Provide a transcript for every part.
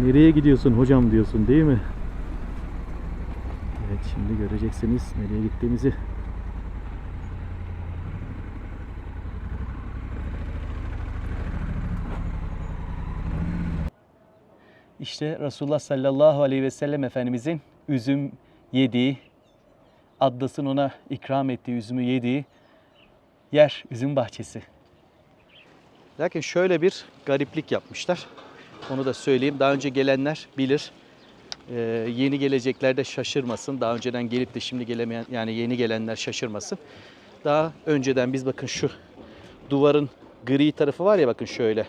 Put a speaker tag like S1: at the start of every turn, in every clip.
S1: Nereye gidiyorsun hocam diyorsun değil mi? Evet şimdi göreceksiniz nereye gittiğimizi. İşte Resulullah sallallahu aleyhi ve sellem Efendimizin üzüm yediği, Addas'ın ona ikram ettiği üzümü yediği yer üzüm bahçesi. Lakin şöyle bir gariplik yapmışlar. Onu da söyleyeyim. Daha önce gelenler bilir. Ee, yeni gelecekler de şaşırmasın. Daha önceden gelip de şimdi gelemeyen yani yeni gelenler şaşırmasın. Daha önceden biz bakın şu duvarın gri tarafı var ya bakın şöyle.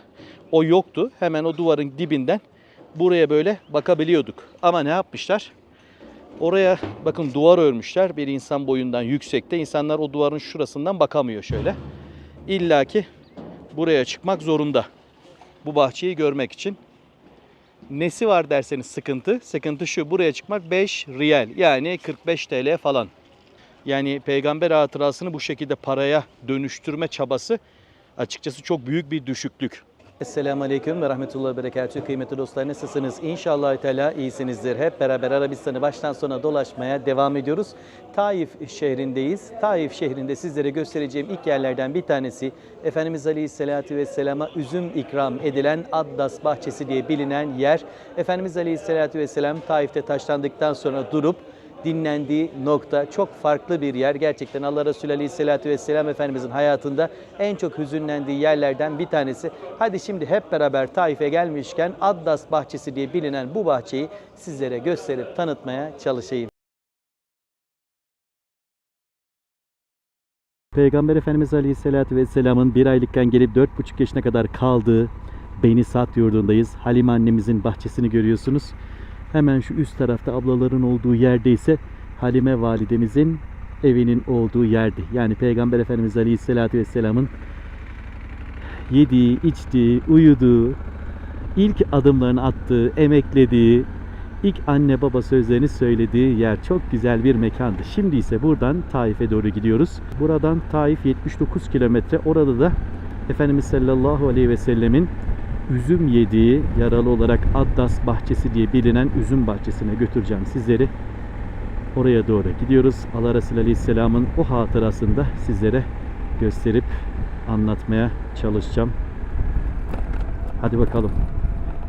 S1: O yoktu. Hemen o duvarın dibinden buraya böyle bakabiliyorduk. Ama ne yapmışlar? Oraya bakın duvar örmüşler. Bir insan boyundan yüksekte. İnsanlar o duvarın şurasından bakamıyor şöyle. İlla ki buraya çıkmak zorunda. Bu bahçeyi görmek için. Nesi var derseniz sıkıntı. Sıkıntı şu buraya çıkmak 5 riyal yani 45 TL falan. Yani peygamber hatırasını bu şekilde paraya dönüştürme çabası açıkçası çok büyük bir düşüklük. Esselamu Aleyküm ve Rahmetullahi ve Berekatühü. Kıymetli dostlar nasılsınız? İnşallah Teala iyisinizdir. Hep beraber Arabistan'ı baştan sona dolaşmaya devam ediyoruz. Taif şehrindeyiz. Taif şehrinde sizlere göstereceğim ilk yerlerden bir tanesi Efendimiz Aleyhisselatü Vesselam'a üzüm ikram edilen Addas Bahçesi diye bilinen yer. Efendimiz Aleyhisselatü Vesselam Taif'te taşlandıktan sonra durup dinlendiği nokta çok farklı bir yer. Gerçekten Allah Resulü Aleyhisselatü Vesselam Efendimizin hayatında en çok hüzünlendiği yerlerden bir tanesi. Hadi şimdi hep beraber Taif'e gelmişken Addas Bahçesi diye bilinen bu bahçeyi sizlere gösterip tanıtmaya çalışayım. Peygamber Efendimiz Aleyhisselatü Vesselam'ın bir aylıkken gelip dört buçuk yaşına kadar kaldığı Beni Sat yurdundayız. Halime annemizin bahçesini görüyorsunuz. Hemen şu üst tarafta ablaların olduğu yerde ise Halime validemizin evinin olduğu yerdi. Yani Peygamber Efendimiz Aleyhisselatü Vesselam'ın yediği, içtiği, uyuduğu, ilk adımlarını attığı, emeklediği, ilk anne baba sözlerini söylediği yer çok güzel bir mekandı. Şimdi ise buradan Taif'e doğru gidiyoruz. Buradan Taif 79 kilometre. Orada da Efendimiz sallallahu aleyhi ve sellemin üzüm yediği yaralı olarak Addas bahçesi diye bilinen üzüm bahçesine götüreceğim sizleri. Oraya doğru gidiyoruz. Allah Resulü Aleyhisselam'ın o hatırasını da sizlere gösterip anlatmaya çalışacağım. Hadi bakalım.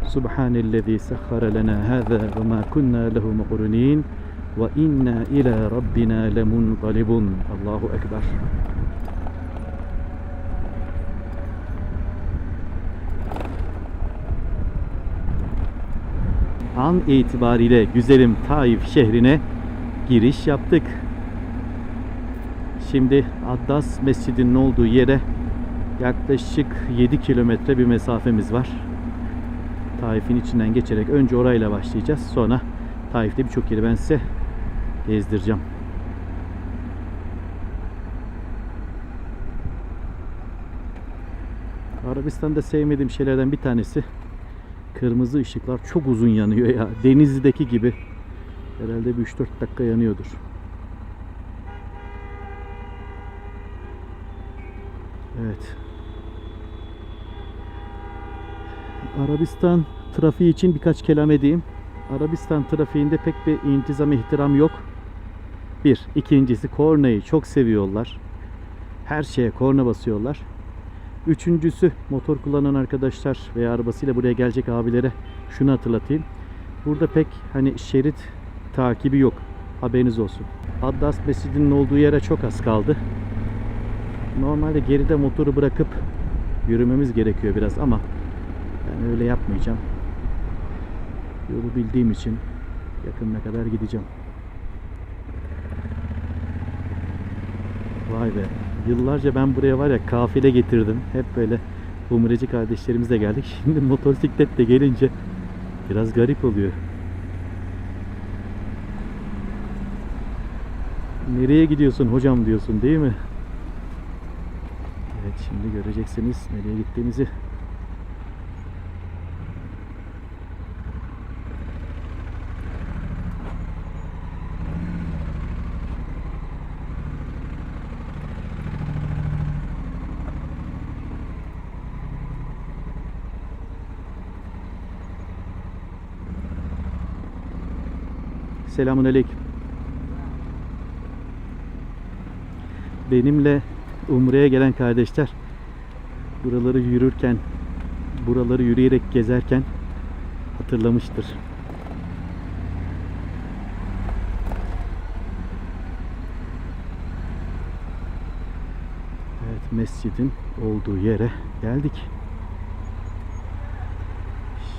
S1: Subhanellezi sahhara lena hâzâ ve mâ kunnâ lehu muqrinin ve inna ila rabbina lemunqalibun. Allahu Ekber. An itibariyle güzelim Taif şehrine giriş yaptık. Şimdi Addas Mescidi'nin olduğu yere yaklaşık 7 kilometre bir mesafemiz var. Taif'in içinden geçerek önce orayla başlayacağız. Sonra Taif'te birçok yeri ben size gezdireceğim. Arabistan'da sevmediğim şeylerden bir tanesi Kırmızı ışıklar çok uzun yanıyor ya. Denizli'deki gibi. Herhalde bir 3-4 dakika yanıyordur. Evet. Arabistan trafiği için birkaç kelam edeyim. Arabistan trafiğinde pek bir intizam ihtiram yok. Bir. ikincisi kornayı çok seviyorlar. Her şeye korna basıyorlar. Üçüncüsü motor kullanan arkadaşlar veya arabasıyla buraya gelecek abilere şunu hatırlatayım. Burada pek hani şerit takibi yok. Haberiniz olsun. Addas Mescidi'nin olduğu yere çok az kaldı. Normalde geride motoru bırakıp yürümemiz gerekiyor biraz ama ben öyle yapmayacağım. Yolu bildiğim için yakınına kadar gideceğim. Vay be. Yıllarca ben buraya var ya kafile getirdim. Hep böyle umreci kardeşlerimizle geldik. Şimdi motosikletle gelince biraz garip oluyor. Nereye gidiyorsun hocam diyorsun değil mi? Evet şimdi göreceksiniz nereye gittiğimizi. Selamun Aleyküm. Benimle Umre'ye gelen kardeşler buraları yürürken, buraları yürüyerek gezerken hatırlamıştır. Evet, mescidin olduğu yere geldik.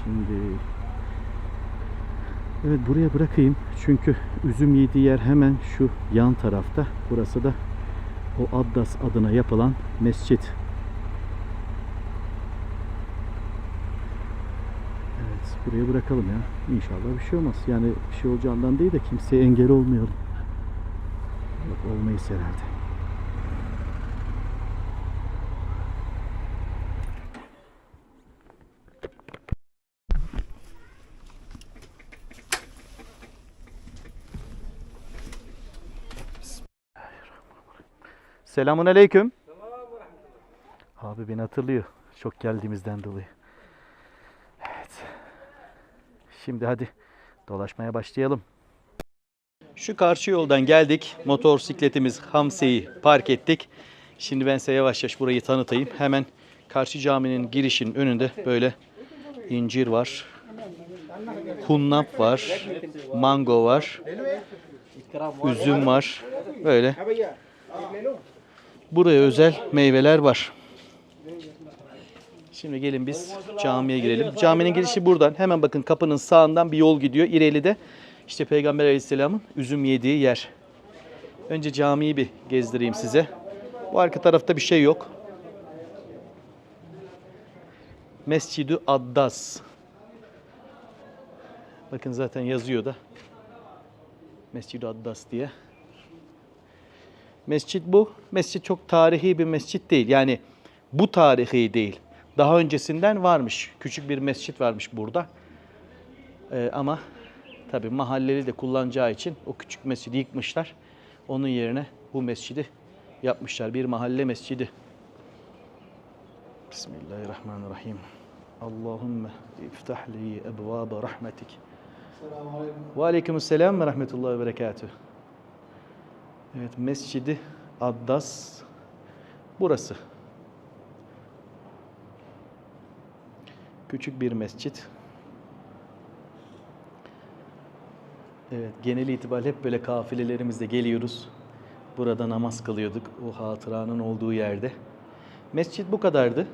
S1: Şimdi Evet buraya bırakayım. Çünkü üzüm yediği yer hemen şu yan tarafta. Burası da o Addas adına yapılan mescit. Evet buraya bırakalım ya. İnşallah bir şey olmaz. Yani bir şey olacağından değil de kimseye engel olmayalım. Yok olmayız herhalde. Selamun aleyküm. Abi beni hatırlıyor. Çok geldiğimizden dolayı. Evet. Şimdi hadi dolaşmaya başlayalım. Şu karşı yoldan geldik. Motosikletimiz Hamse'yi park ettik. Şimdi ben size yavaş yavaş burayı tanıtayım. Hemen karşı caminin girişinin önünde böyle incir var. Hunnap var. Mango var. Üzüm var. Böyle Buraya özel meyveler var. Şimdi gelin biz camiye girelim. Caminin girişi buradan. Hemen bakın kapının sağından bir yol gidiyor. İleride işte Peygamber Aleyhisselam'ın üzüm yediği yer. Önce camiyi bir gezdireyim size. Bu arka tarafta bir şey yok. Mescidü Addas. Bakın zaten yazıyor da. Mescidü Addas diye. Mescit bu. Mescit çok tarihi bir mescit değil. Yani bu tarihi değil. Daha öncesinden varmış. Küçük bir mescit varmış burada. Ee, ama tabi mahalleli de kullanacağı için o küçük mescidi yıkmışlar. Onun yerine bu mescidi yapmışlar. Bir mahalle mescidi. Bismillahirrahmanirrahim. Allahümme iftah li ebvâbe rahmetik. Ve aleykümselam ve rahmetullahi ve berekatuhu. Evet, Mescidi Addas burası. Küçük bir mescit. Evet, genel itibariyle hep böyle kafilelerimizle geliyoruz. Burada namaz kılıyorduk o hatıranın olduğu yerde. Mescit bu kadardı.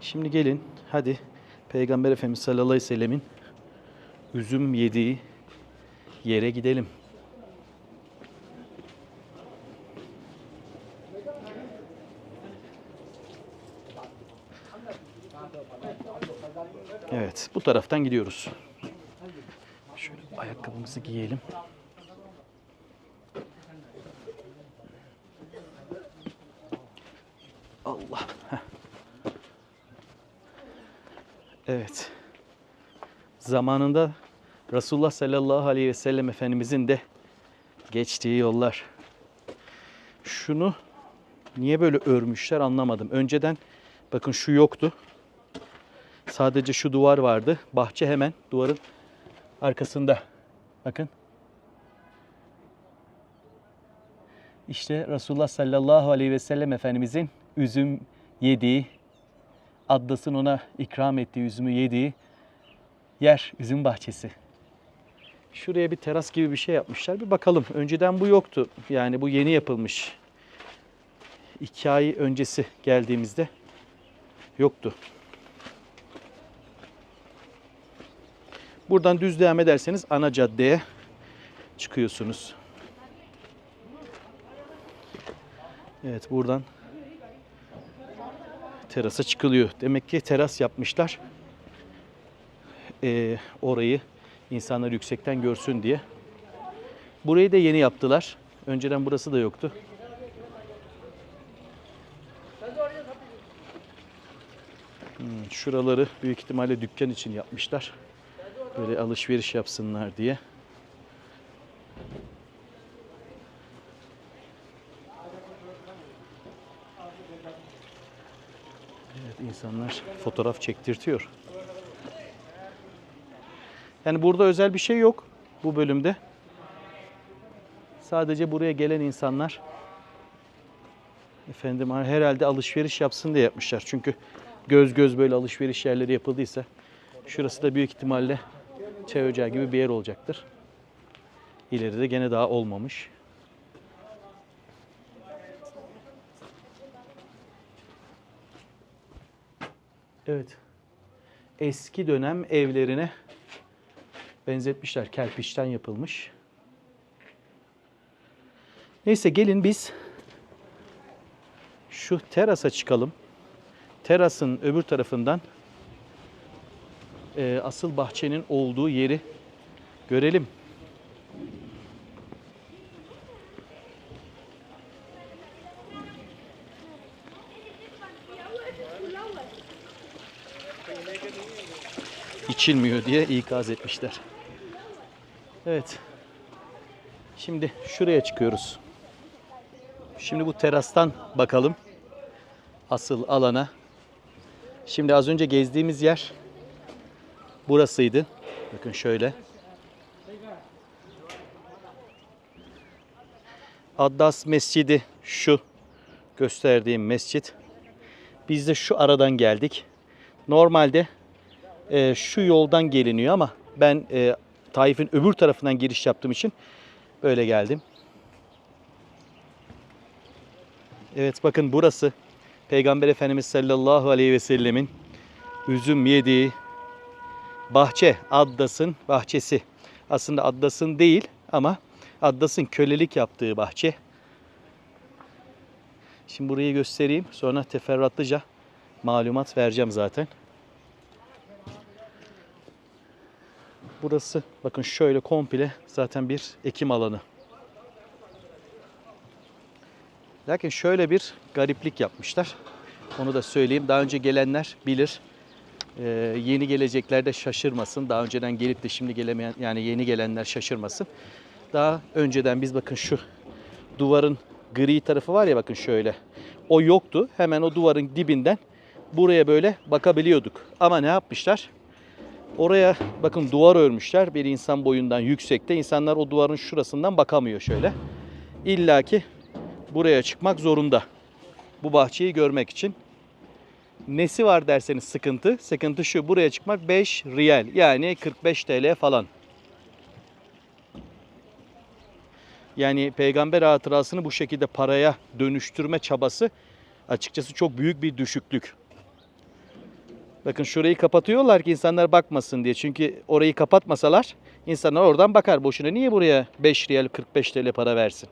S1: Şimdi gelin hadi Peygamber Efendimiz sallallahu aleyhi ve sellemin üzüm yediği yere gidelim. Evet, bu taraftan gidiyoruz. Şöyle ayakkabımızı giyelim. Allah. Evet. Zamanında Resulullah sallallahu aleyhi ve sellem Efendimizin de geçtiği yollar. Şunu niye böyle örmüşler anlamadım. Önceden bakın şu yoktu. Sadece şu duvar vardı. Bahçe hemen duvarın arkasında. Bakın. İşte Resulullah sallallahu aleyhi ve sellem Efendimizin üzüm yediği, Addas'ın ona ikram ettiği üzümü yediği yer, üzüm bahçesi. Şuraya bir teras gibi bir şey yapmışlar. Bir bakalım. Önceden bu yoktu. Yani bu yeni yapılmış. İki ay öncesi geldiğimizde yoktu. Buradan düz devam ederseniz ana caddeye çıkıyorsunuz. Evet buradan terasa çıkılıyor. Demek ki teras yapmışlar. Ee, orayı insanlar yüksekten görsün diye. Burayı da yeni yaptılar. Önceden burası da yoktu. Hmm, şuraları büyük ihtimalle dükkan için yapmışlar. Böyle alışveriş yapsınlar diye. Evet insanlar fotoğraf çektirtiyor. Yani burada özel bir şey yok bu bölümde. Sadece buraya gelen insanlar efendim herhalde alışveriş yapsın diye yapmışlar. Çünkü göz göz böyle alışveriş yerleri yapıldıysa şurası da büyük ihtimalle çay ocağı gibi bir yer olacaktır. İleride gene daha olmamış. Evet. Eski dönem evlerine benzetmişler. Kerpiçten yapılmış. Neyse gelin biz şu terasa çıkalım. Terasın öbür tarafından e, asıl bahçenin olduğu yeri görelim. İçilmiyor diye ikaz etmişler. Evet. Şimdi şuraya çıkıyoruz. Şimdi bu terastan bakalım asıl alana. Şimdi az önce gezdiğimiz yer burasıydı. Bakın şöyle. Addas Mescidi şu gösterdiğim mescit. Biz de şu aradan geldik. Normalde e, şu yoldan geliniyor ama ben e, Taif'in öbür tarafından giriş yaptığım için böyle geldim. Evet bakın burası Peygamber Efendimiz sallallahu aleyhi ve sellemin üzüm yediği bahçe, Addas'ın bahçesi. Aslında Addas'ın değil ama Addas'ın kölelik yaptığı bahçe. Şimdi burayı göstereyim. Sonra teferruatlıca malumat vereceğim zaten. Burası bakın şöyle komple zaten bir ekim alanı. Lakin şöyle bir gariplik yapmışlar. Onu da söyleyeyim. Daha önce gelenler bilir. Ee, yeni gelecekler de şaşırmasın. Daha önceden gelip de şimdi gelemeyen yani yeni gelenler şaşırmasın. Daha önceden biz bakın şu duvarın gri tarafı var ya bakın şöyle. O yoktu. Hemen o duvarın dibinden buraya böyle bakabiliyorduk. Ama ne yapmışlar? Oraya bakın duvar örmüşler. Bir insan boyundan yüksekte. İnsanlar o duvarın şurasından bakamıyor şöyle. İlla ki buraya çıkmak zorunda. Bu bahçeyi görmek için. Nesi var derseniz sıkıntı. Sıkıntı şu buraya çıkmak 5 riyal yani 45 TL falan. Yani peygamber hatırasını bu şekilde paraya dönüştürme çabası açıkçası çok büyük bir düşüklük. Bakın şurayı kapatıyorlar ki insanlar bakmasın diye. Çünkü orayı kapatmasalar insanlar oradan bakar. Boşuna niye buraya 5 riyal 45 TL para versin?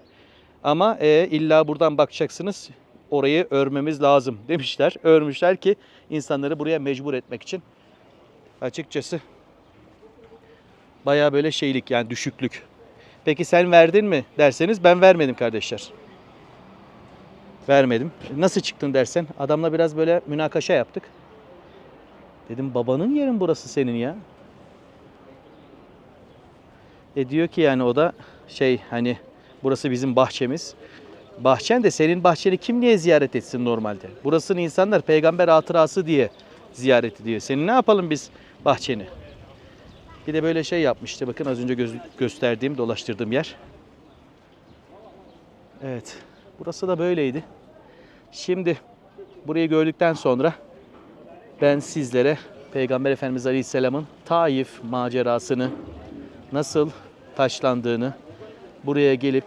S1: Ama e, illa buradan bakacaksınız orayı örmemiz lazım demişler. Örmüşler ki insanları buraya mecbur etmek için. Açıkçası baya böyle şeylik yani düşüklük. Peki sen verdin mi derseniz ben vermedim kardeşler. Vermedim. Nasıl çıktın dersen adamla biraz böyle münakaşa yaptık. Dedim babanın yerin burası senin ya. E diyor ki yani o da şey hani burası bizim bahçemiz. Bahçen de senin bahçeni kim niye ziyaret etsin normalde? Burasını insanlar peygamber hatırası diye ziyaret ediyor. Senin ne yapalım biz bahçeni? Bir de böyle şey yapmıştı. Bakın az önce göz- gösterdiğim, dolaştırdığım yer. Evet. Burası da böyleydi. Şimdi burayı gördükten sonra ben sizlere Peygamber Efendimiz Aleyhisselam'ın Taif macerasını nasıl taşlandığını buraya gelip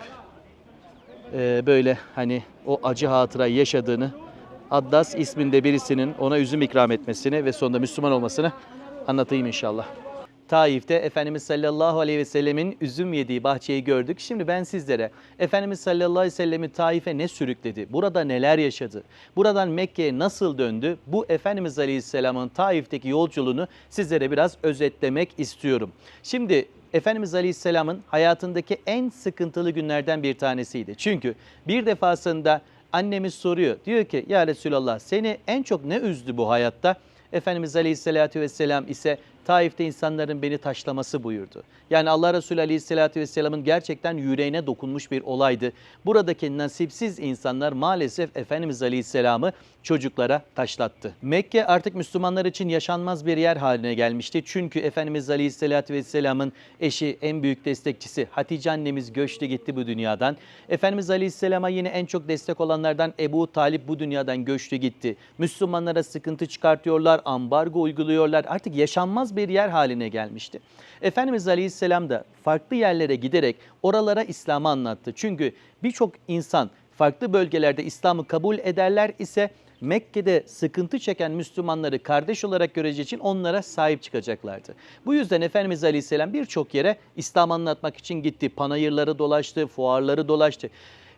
S1: e, böyle hani o acı hatırayı yaşadığını Addas isminde birisinin ona üzüm ikram etmesini ve sonunda Müslüman olmasını anlatayım inşallah. Taif'te Efendimiz sallallahu aleyhi ve sellemin üzüm yediği bahçeyi gördük. Şimdi ben sizlere Efendimiz sallallahu aleyhi ve sellemi Taif'e ne sürükledi? Burada neler yaşadı? Buradan Mekke'ye nasıl döndü? Bu Efendimiz aleyhisselamın Taif'teki yolculuğunu sizlere biraz özetlemek istiyorum. Şimdi Efendimiz Aleyhisselam'ın hayatındaki en sıkıntılı günlerden bir tanesiydi. Çünkü bir defasında annemiz soruyor. Diyor ki ya Resulallah seni en çok ne üzdü bu hayatta? Efendimiz Aleyhisselatü Vesselam ise Taif'te insanların beni taşlaması buyurdu. Yani Allah Resulü Aleyhisselatü Vesselam'ın gerçekten yüreğine dokunmuş bir olaydı. Buradaki nasipsiz insanlar maalesef Efendimiz Aleyhisselam'ı çocuklara taşlattı. Mekke artık Müslümanlar için yaşanmaz bir yer haline gelmişti. Çünkü Efendimiz Aleyhisselatü Vesselam'ın eşi, en büyük destekçisi Hatice annemiz göçtü gitti bu dünyadan. Efendimiz Aleyhisselam'a yine en çok destek olanlardan Ebu Talip bu dünyadan göçtü gitti. Müslümanlara sıkıntı çıkartıyorlar, ambargo uyguluyorlar. Artık yaşanmaz bir yer haline gelmişti. Efendimiz Aleyhisselam da farklı yerlere giderek oralara İslam'ı anlattı. Çünkü birçok insan farklı bölgelerde İslam'ı kabul ederler ise Mekke'de sıkıntı çeken Müslümanları kardeş olarak göreceği için onlara sahip çıkacaklardı. Bu yüzden Efendimiz Aleyhisselam birçok yere İslam anlatmak için gitti. Panayırları dolaştı, fuarları dolaştı.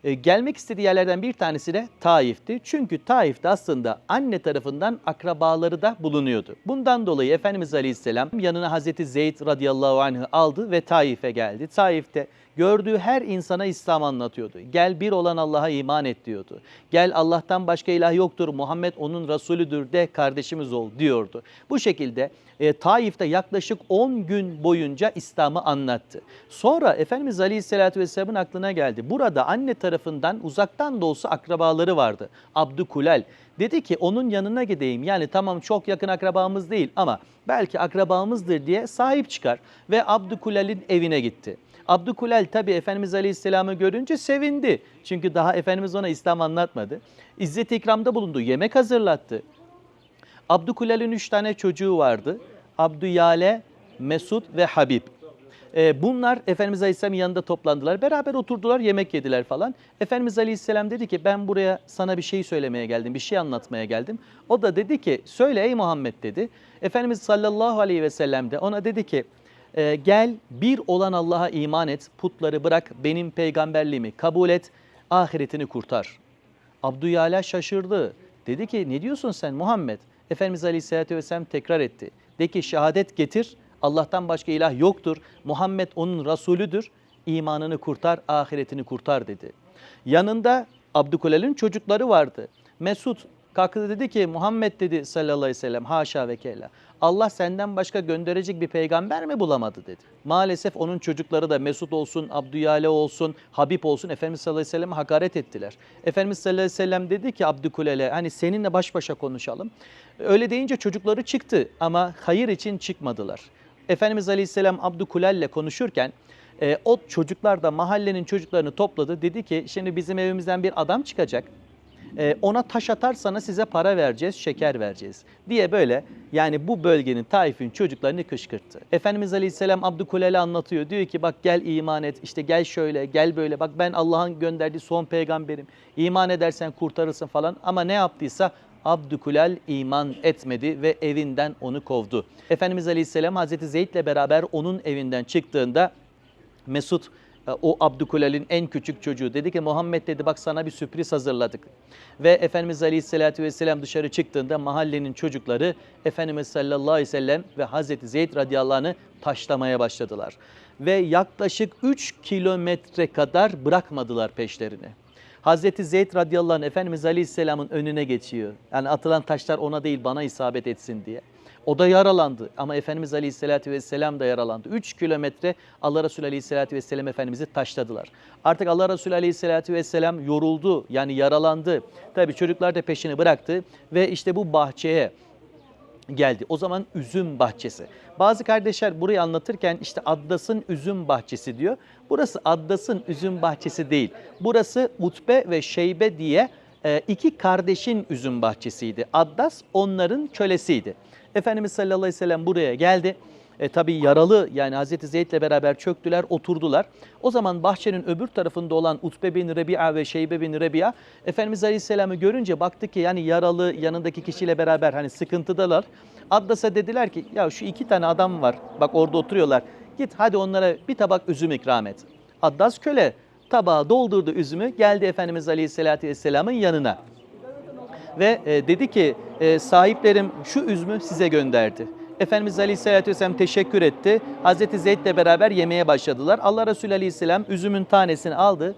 S1: Ee, gelmek istediği yerlerden bir tanesi de Taif'ti. Çünkü Taif'te aslında anne tarafından akrabaları da bulunuyordu. Bundan dolayı Efendimiz Aleyhisselam yanına Hazreti Zeyd radıyallahu anh'ı aldı ve Taif'e geldi. Taif'te gördüğü her insana İslam anlatıyordu. Gel bir olan Allah'a iman et diyordu. Gel Allah'tan başka ilah yoktur, Muhammed onun Resulüdür de kardeşimiz ol diyordu. Bu şekilde e, Taif'te yaklaşık 10 gün boyunca İslam'ı anlattı. Sonra Efendimiz Aleyhisselatü Vesselam'ın aklına geldi. Burada anne tarafından uzaktan da olsa akrabaları vardı. Abdükulal. Dedi ki onun yanına gideyim. Yani tamam çok yakın akrabamız değil ama belki akrabamızdır diye sahip çıkar. Ve Abdükulal'in evine gitti. Abdükulal tabi Efendimiz Aleyhisselam'ı görünce sevindi. Çünkü daha Efendimiz ona İslam anlatmadı. İzzet ikramda bulundu, yemek hazırlattı. Abdükulal'in üç tane çocuğu vardı. Abdüyale, Mesud ve Habib. Ee, bunlar Efendimiz Aleyhisselam'ın yanında toplandılar. Beraber oturdular, yemek yediler falan. Efendimiz Aleyhisselam dedi ki ben buraya sana bir şey söylemeye geldim, bir şey anlatmaya geldim. O da dedi ki söyle ey Muhammed dedi. Efendimiz sallallahu aleyhi ve sellem de ona dedi ki e, gel bir olan Allah'a iman et, putları bırak, benim peygamberliğimi kabul et, ahiretini kurtar. Abdüyala şaşırdı. Dedi ki ne diyorsun sen Muhammed? Efendimiz Aleyhisselatü Vesselam tekrar etti. De ki şehadet getir, Allah'tan başka ilah yoktur, Muhammed onun Resulüdür, imanını kurtar, ahiretini kurtar dedi. Yanında Abdükulal'in çocukları vardı. Mesud kalktı dedi ki Muhammed dedi sallallahu aleyhi ve sellem haşa ve kella. Allah senden başka gönderecek bir peygamber mi bulamadı dedi. Maalesef onun çocukları da Mesud olsun, Abdüyale olsun, Habib olsun Efendimiz sallallahu aleyhi ve selleme hakaret ettiler. Efendimiz sallallahu aleyhi ve sellem dedi ki Abdükulal'e hani seninle baş başa konuşalım. Öyle deyince çocukları çıktı ama hayır için çıkmadılar. Efendimiz aleyhisselam Abdükulal'le konuşurken e, o çocuklar da mahallenin çocuklarını topladı. Dedi ki şimdi bizim evimizden bir adam çıkacak. E, ona taş atarsanız size para vereceğiz, şeker vereceğiz diye böyle yani bu bölgenin Taif'in çocuklarını kışkırttı. Efendimiz Aleyhisselam Abdükulal'e anlatıyor. Diyor ki bak gel iman et, işte gel şöyle, gel böyle. Bak ben Allah'ın gönderdiği son peygamberim. İman edersen kurtarırsın falan. Ama ne yaptıysa Abdükulal iman etmedi ve evinden onu kovdu. Efendimiz Aleyhisselam Hazreti Zeyd ile beraber onun evinden çıktığında Mesud e, o Abdükulal'in en küçük çocuğu dedi ki Muhammed dedi bak sana bir sürpriz hazırladık. Ve Efendimiz Aleyhisselatü Vesselam dışarı çıktığında mahallenin çocukları Efendimiz sallallahu aleyhi ve sellem ve Hazreti Zeyd radıyallahu anh'ı taşlamaya başladılar. Ve yaklaşık 3 kilometre kadar bırakmadılar peşlerini. Hazreti Zeyd radıyallahu anh Efendimiz Aleyhisselam'ın önüne geçiyor. Yani atılan taşlar ona değil bana isabet etsin diye. O da yaralandı ama Efendimiz Aleyhisselatü Vesselam da yaralandı. 3 kilometre Allah Resulü Aleyhisselatü Vesselam Efendimiz'i taşladılar. Artık Allah Resulü Aleyhisselatü Vesselam yoruldu yani yaralandı. Tabi çocuklar da peşini bıraktı ve işte bu bahçeye geldi. O zaman üzüm bahçesi. Bazı kardeşler burayı anlatırken işte Addas'ın üzüm bahçesi diyor. Burası Addas'ın üzüm bahçesi değil. Burası Utbe ve Şeybe diye e, iki kardeşin üzüm bahçesiydi. Addas onların kölesiydi. Efendimiz sallallahu aleyhi ve sellem buraya geldi. E, tabii yaralı yani Hazreti Zeyd ile beraber çöktüler, oturdular. O zaman bahçenin öbür tarafında olan Utbe bin Rebi'a ve Şeybe bin Rebi'a Efendimiz Aleyhisselam'ı görünce baktı ki yani yaralı yanındaki kişiyle beraber hani sıkıntıdalar. Addas'a dediler ki ya şu iki tane adam var bak orada oturuyorlar. Git hadi onlara bir tabak üzüm ikram et. Addas köle tabağı doldurdu üzümü geldi Efendimiz Aleyhisselatü Vesselam'ın yanına. Ve e, dedi ki e, sahiplerim şu üzümü size gönderdi. Efendimiz Aleyhisselatü Vesselam teşekkür etti. Hazreti Zeyd ile beraber yemeye başladılar. Allah Resulü Aleyhisselam üzümün tanesini aldı.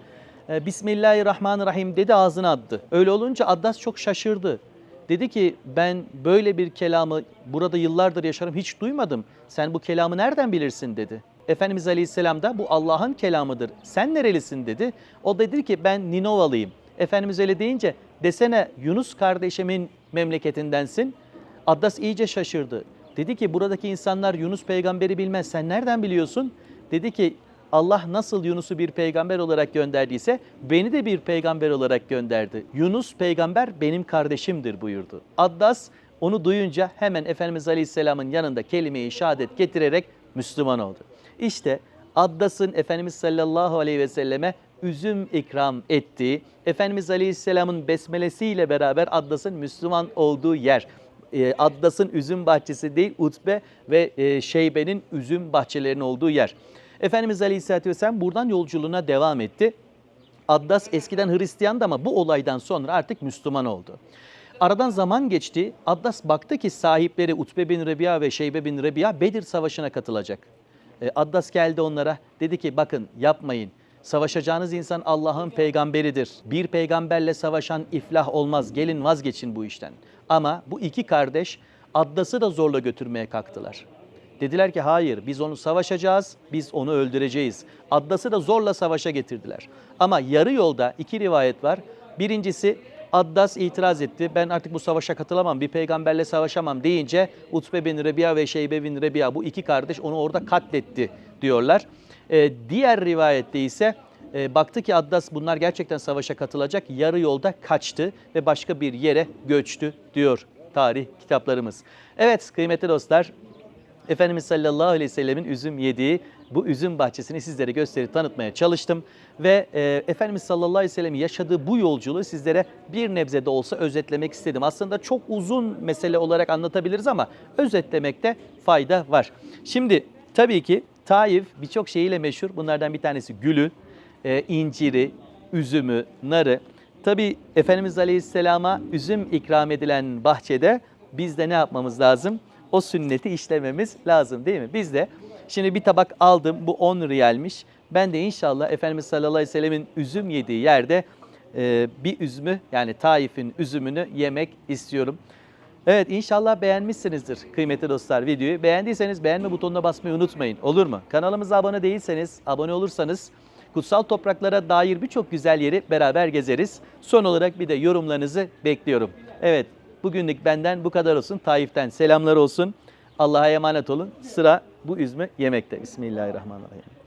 S1: E, Bismillahirrahmanirrahim dedi ağzına attı. Öyle olunca Addas çok şaşırdı. Dedi ki ben böyle bir kelamı burada yıllardır yaşarım hiç duymadım. Sen bu kelamı nereden bilirsin dedi. Efendimiz Aleyhisselam da bu Allah'ın kelamıdır. Sen nerelisin dedi. O dedi ki ben Ninovalıyım. Efendimiz öyle deyince desene Yunus kardeşimin memleketindensin. Addas iyice şaşırdı. Dedi ki buradaki insanlar Yunus peygamberi bilmez. Sen nereden biliyorsun? Dedi ki Allah nasıl Yunus'u bir peygamber olarak gönderdiyse beni de bir peygamber olarak gönderdi. Yunus peygamber benim kardeşimdir buyurdu. Addas onu duyunca hemen Efendimiz Aleyhisselam'ın yanında kelime-i şehadet getirerek Müslüman oldu. İşte Addas'ın Efendimiz sallallahu aleyhi ve selleme üzüm ikram ettiği, Efendimiz Aleyhisselam'ın besmelesiyle beraber Addas'ın Müslüman olduğu yer. E, Addas'ın üzüm bahçesi değil, Utbe ve e, Şeybe'nin üzüm bahçelerinin olduğu yer. Efendimiz Aleyhisselatü Vesselam buradan yolculuğuna devam etti. Addas eskiden Hristiyandı ama bu olaydan sonra artık Müslüman oldu. Aradan zaman geçti. Addas baktı ki sahipleri Utbe bin Rebiya ve Şeybe bin Rebiya Bedir Savaşı'na katılacak. E, Addas geldi onlara dedi ki bakın yapmayın. Savaşacağınız insan Allah'ın peygamberidir. Bir peygamberle savaşan iflah olmaz. Gelin vazgeçin bu işten. Ama bu iki kardeş Addas'ı da zorla götürmeye kalktılar. Dediler ki hayır biz onu savaşacağız, biz onu öldüreceğiz. Addas'ı da zorla savaşa getirdiler. Ama yarı yolda iki rivayet var. Birincisi Addas itiraz etti. Ben artık bu savaşa katılamam, bir peygamberle savaşamam deyince Utbe bin Rebiya ve Şeybe bin Rebiya bu iki kardeş onu orada katletti diyorlar. Ee, diğer rivayette ise e, baktı ki Addas bunlar gerçekten savaşa katılacak. Yarı yolda kaçtı ve başka bir yere göçtü diyor tarih kitaplarımız. Evet kıymetli dostlar Efendimiz sallallahu aleyhi ve sellemin üzüm yediği bu üzüm bahçesini sizlere gösterip tanıtmaya çalıştım. Ve e, Efendimiz sallallahu aleyhi ve sellemin yaşadığı bu yolculuğu sizlere bir nebze de olsa özetlemek istedim. Aslında çok uzun mesele olarak anlatabiliriz ama özetlemekte fayda var. Şimdi tabii ki Taif birçok şeyiyle meşhur. Bunlardan bir tanesi gülü, e, inciri, üzümü, narı. Tabii Efendimiz Aleyhisselam'a üzüm ikram edilen bahçede biz de ne yapmamız lazım? O sünneti işlememiz lazım değil mi? Biz de şimdi bir tabak aldım bu 10 riyalmiş. Ben de inşallah Efendimiz sallallahu aleyhi ve sellemin üzüm yediği yerde e, bir üzümü yani Taif'in üzümünü yemek istiyorum. Evet inşallah beğenmişsinizdir kıymetli dostlar videoyu. Beğendiyseniz beğenme butonuna basmayı unutmayın olur mu? Kanalımıza abone değilseniz abone olursanız kutsal topraklara dair birçok güzel yeri beraber gezeriz. Son olarak bir de yorumlarınızı bekliyorum. Evet bugünlük benden bu kadar olsun. Taif'ten selamlar olsun. Allah'a emanet olun. Sıra bu üzümü yemekte. Bismillahirrahmanirrahim.